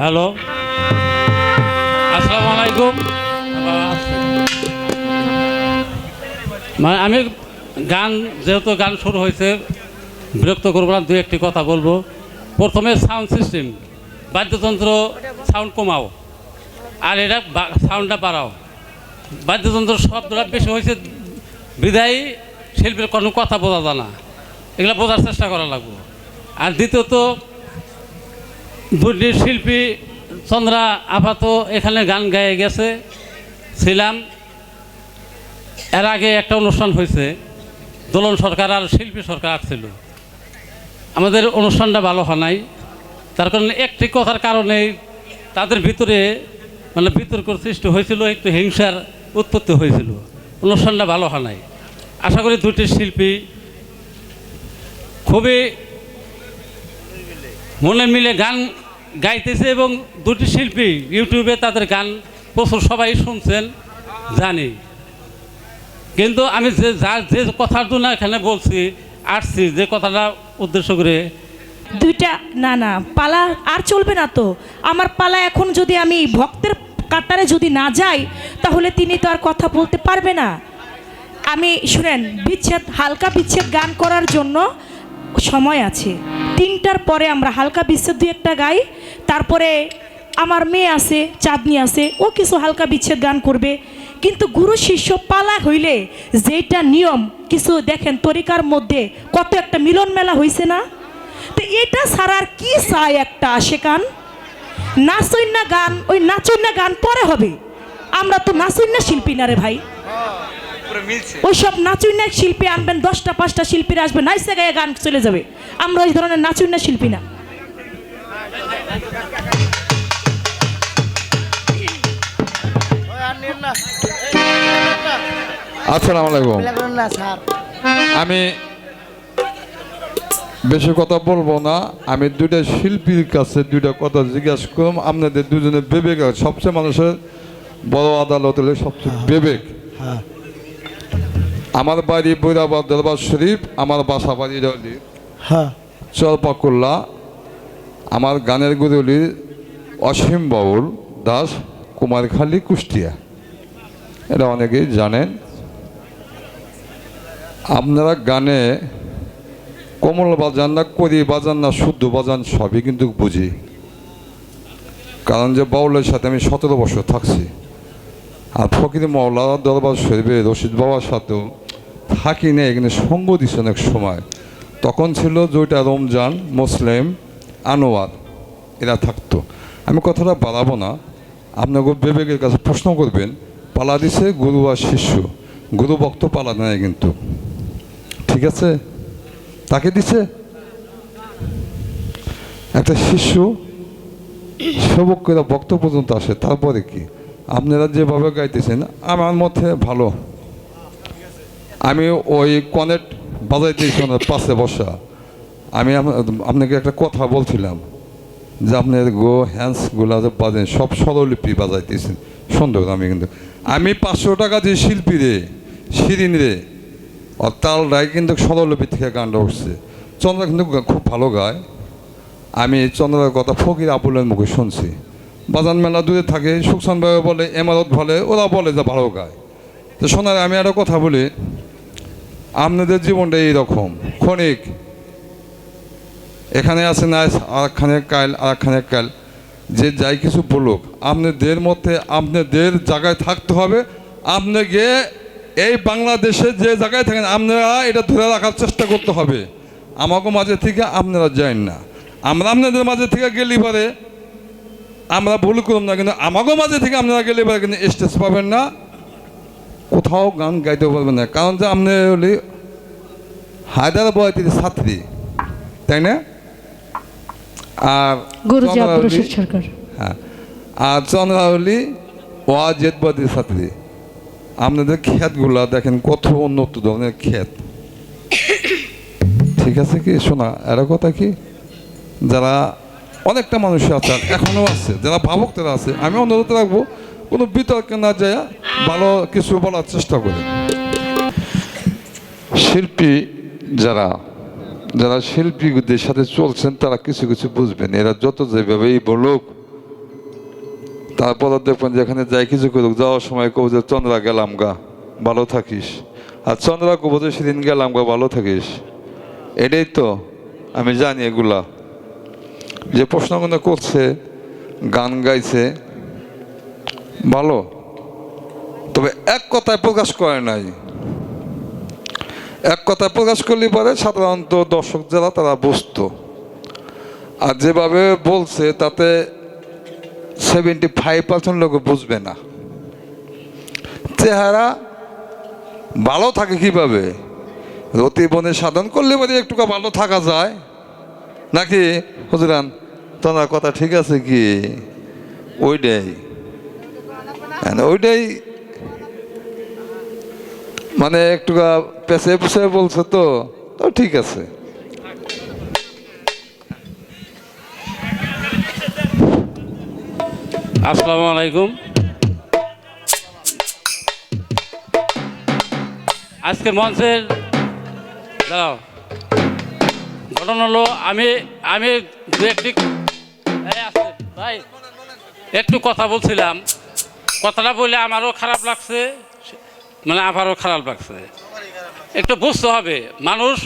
Hello. আসসালামু আলাইকুম। মানে আমি গান, যেহেতু গান শুরু হয়েছে, বিরক্ত করব না, দু একটি কথা বলব। প্রথমে সাউন্ড সিস্টেম বাদ্যযন্ত্র সাউন্ড কমাও। আর এটা সাউন্ডটা বাড়াও। বাদ্যযন্ত্র শব্দটা বেশি হয়েছে, বিদায়ী শিল্পীর কোনো কথা বোঝা যায় না। এগুলো বোঝার চেষ্টা করা লাগবে। আর দ্বিতীয়ত দুটি শিল্পী চন্দ্রা আপাত এখানে গান গায়ে গেছে, ছিলাম। এর আগে একটা অনুষ্ঠান হয়েছে, দোলন সরকার আর শিল্পী সরকার আসছিল আমাদের অনুষ্ঠানটা ভালো হয় নাই। তার কারণে একটি কথার কারণে তাদের ভিতরে মানে বিতর্ক সৃষ্টি হয়েছিল, একটু হিংসার উৎপত্তি হয়েছিল। অনুষ্ঠানটা ভালো হয় নাই। আশা করি দুটি শিল্পী খুবই মনে মিলে গান গাইতেছে এবং দুটি শিল্পী ইউটিউবে তাদের গান প্রচুর সবাই শুনছেন, জানি। কিন্তু আমি যে, যা, যে কথার জন্য এখানে বলছি, আসছি, যে কথাটা উদ্দেশ্য করে। দুইটা, না না, পালা আর চলবে না তো। আমার পালা এখন যদি আমি ভক্তের কাতারে যদি না যাই, তাহলে তিনি তো আর কথা বলতে পারবে না। আমি শুনেন, বিচ্ছেদ, হালকা বিচ্ছেদ গান করার জন্য সময় আছে। তিনটার পরে আমরা হালকা বিচ্ছেদ দুই একটা গাই, তারপরে আমার মেয়ে আছে, চাঁদনি আছে, ও কিছু হালকা বিচ্ছেদ গান করবে। কিন্তু গুরু শিষ্য পালা হইলে যেটা নিয়ম, কিছু দেখেন তরিকার মধ্যে কত একটা মিলন মেলা হয়েছে না? তো এটা ছাড়ার কি চাই একটা আসে আশেকান? নাচইন্না গান, ওই নাচইন্না গান পরে হবে। আমরা তো নাচইন্না শিল্পী না রে ভাই। ওই সব নাচুইনা শিল্পী আনবেন দশটা পাঁচটা শিল্পীরা আসবে নাইসে গায়ে গান চলে যাবে। আমরা ওই ধরনের নাচুইনা শিল্পী না। আসসালামু আলাইকুম। না আমি বেশি কথা বলব না আমি দুইটা শিল্পীর কাছে দুইটা কথা জিজ্ঞাসা করলাম আপনাদের দুজনের বিবেক আছে। সবচেয়ে মানুষের বড় আদালত হলে সবচেয়ে বিবেক। হ্যাঁ আমার বাড়ি বৈরাবাদ দরবার শরীফ আমার বাসা বাড়ি রলি। হ্যাঁ। চরপাকুল্লা আমার গানের গুরুলি অসীম বাউল দাস কুমারখালী কুষ্টিয়া। এটা অনেকেই জানেন। আপনারা গানে কমল বাজান না করি বাজান না শুদ্ধ বাজান সবই কিন্তু বুঝি। কারণ যে বাউলের সাথে আমি সতেরো বছর থাকছি। আর ফকির মৌলা দরবার শরীফে রশিদ বাবার সাথেও থাকি না এখানে সঙ্গ দিচ্ছে অনেক সময়। তখন ছিল যেটা রমজান, মুসলিম, আনোয়ার, এরা থাকতো। আমি কথাটা বাড়াবো না। আপনাকে বিবেকের কাছে প্রশ্ন করবেন, পালা দিছে গুরু আর শিষ্য। গুরু ভক্ত পালা নেয় কিন্তু। ঠিক আছে? তাকে দিছে? একটা শিষ্য সেবকেরা ভক্ত পর্যন্ত আসে, তারপরে কি? আপনারা যেভাবে গাইতেছেন, আমার মধ্যে ভালো। আমি ওই কনেট বাজাইতেছি ওনার পাশে বসা। আমি আপনাকে একটা কথা বলছিলাম, যে আপনার গো হ্যান্ডসগুলো যে বাজেন সব স্বরলিপি বাজাইতেছেন। সুন্দর, আমি কিন্তু, আমি পাঁচশো টাকা যে শিল্পী রে, শিরিন রে, আর তাল রায় কিন্তু স্বরলিপি থেকে গানটা উঠছে। চন্দ্রা কিন্তু খুব ভালো গায়। আমি চন্দ্রার কথা ফকির আবুলের মুখে শুনছি। বাজান মেলা দূরে থাকে সুকসান ভাই বলে, এমারত বলে, ওরা বলে যে ভালো গায়। তো শোনার আমি একটা কথা বলি, আপনাদের জীবনটা এইরকম। ক্ষণিক, এখানে আছে না আর একখানে কাল আর একখানে কাল। যে যাই কিছু বলুক, আপনাদের মধ্যে, আপনাদের জায়গায় থাকতে হবে। আপনি গিয়ে এই বাংলাদেশে যে জায়গায় থাকেন, আপনারা এটা ধরে রাখার চেষ্টা করতে হবে। আমাকে মাঝে থেকে আপনারা যান না। আমরা আপনাদের মাঝে থেকে গেলি পারে আমরা ভুল করুন না কিন্তু আমাকেও মাঝে থেকে আপনারা গেলে এবার কিন্তু স্টেজ পাবেন না। কোথাও গান গাইতে পারবেন না। কারণ যে আপনি হলি হায়দ্রাবাদের ছাত্রী তাই না? আর হ্যাঁ। আর চন্দ্রাবলী ওয়াজেদবাদী ছাত্রী। আপনাদের ক্ষেতগুলা দেখেন কত উন্নত ধরনের ক্ষেত ঠিক আছে কি? শোনা এর কথা কি? যারা অনেকটা মানুষ আছে এখনও আছে। যারা ভাবক তারা আছে। আমি অনুরোধ রাখব, কোনো বিতর্কে না যায় ভালো কিছু বলার চেষ্টা করে। শিল্পী যারা যারা শিল্পীদের সাথে চলছেন, তারা কিছু কিছু বুঝবেন। এরা যত যেভাবেই বলুক তারপর দেখবেন যেখানে যাই কিছু করুক। যাওয়ার সময় কব যে চন্দ্রা, গেলাম গা, ভালো থাকিস। আর চন্দ্রা কব যে সেদিন গেলাম গা, ভালো থাকিস। এটাই তো আমি জানি এগুলা। যে প্রশ্নগুলো করছে, গান গাইছে, ভালো। তবে এক কথায় প্রকাশ করে নাই। এক কথায় প্রকাশ করলে পরে সাধারণত দর্শক যারা, তারা বুঝতো। আর যেভাবে বলছে, তাতে সেভেন্টি ফাইভ পার্সেন্ট লোক বুঝবে না। চেহারা ভালো থাকে কীভাবে? রতি বনে সাধন করলে পরে একটু ভালো থাকা যায়। নাকি? হুজুরান তোমার কথা ঠিক আছে কি? ওইটাই। হ্যাঁ, ওইটাই। মানে একটু পেছে পেছে বলছে তো ঠিক আছে। আসসালামু আলাইকুম। আজকে মঞ্চের দাঁড়াও। ঘটনা হলো, আমি আমি একটি ভাই, একটু কথা বলছিলাম। কথাটা বলে আমারও খারাপ লাগছে মানে আমারও খারাপ লাগছে। একটু বুঝতে হবে, মানুষ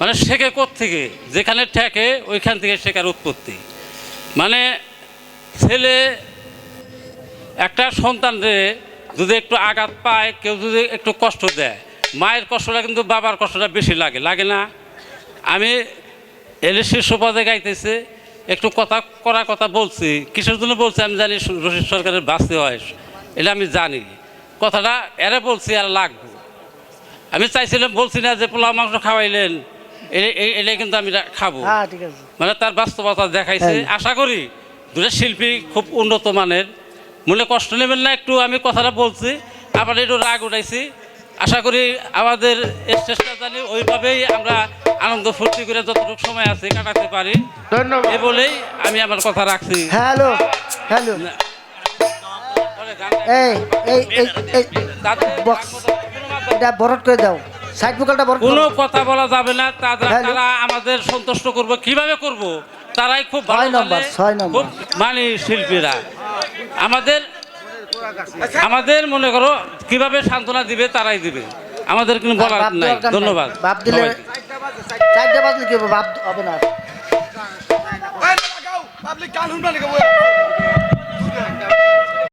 মানে শেখে থেকে যেখানে ঠেকে, ওইখান থেকে শেখার উৎপত্তি। মানে ছেলে, একটা সন্তানরে যদি একটু আঘাত পায়, কেউ যদি একটু কষ্ট দেয়, মায়ের কষ্টটা কিন্তু বাবার কষ্টটা বেশি লাগে লাগে না? আমি এলে শীর্ষ পদে গাইতেছে একটু কথা করা কথা বলছি। কিসের জন্য বলছি আমি জানি রশিদ সরকারের বাঁচতে হয় এটা আমি জানি। কথাটা এরা বলছি আর লাগবে। আমি চাইছিলাম বলছি না যে পোলাও মাংস খাওয়াইলেন এটা কিন্তু আমি খাব। হ্যাঁ মানে তার বাস্তবতা দেখাইছে। হ্যাঁ। আশা করি দুটো শিল্পী খুব উন্নত মানের। মনে কষ্ট নেবেন না একটু আমি কথাটা বলছি। আবার একটু রাগ উঠাইছি। আশা করি আমাদের চেষ্টা জানি ওইভাবেই আমরা আনন্দ ফুর্তি করে যতটুকু সময় আছে কাটাতে পারি। ধন্যবাদ। এ বলেই আমি আমার কথা রাখছি। Hello hello. এই এই এই তাদের এটা বরট করে দাও। সাইড ভোকালটা বরট কোনো কথা বলা যাবে না। তারা আমাদের সন্তুষ্ট করব কীভাবে করব? তারাই খুব ভালো নম্বর, ছয় নম্বর। মানি শিল্পীরা। আমাদের আমাদের মনে করো কীভাবে সান্ত্বনা দিবে তারাই দিবে আমাদের কিন্তু বলার নাই। ধন্যবাদ বাপ দিলে। চারটা বাজলে কি হবে বাপ হবে না পাবলিক গান শুনবা নাকি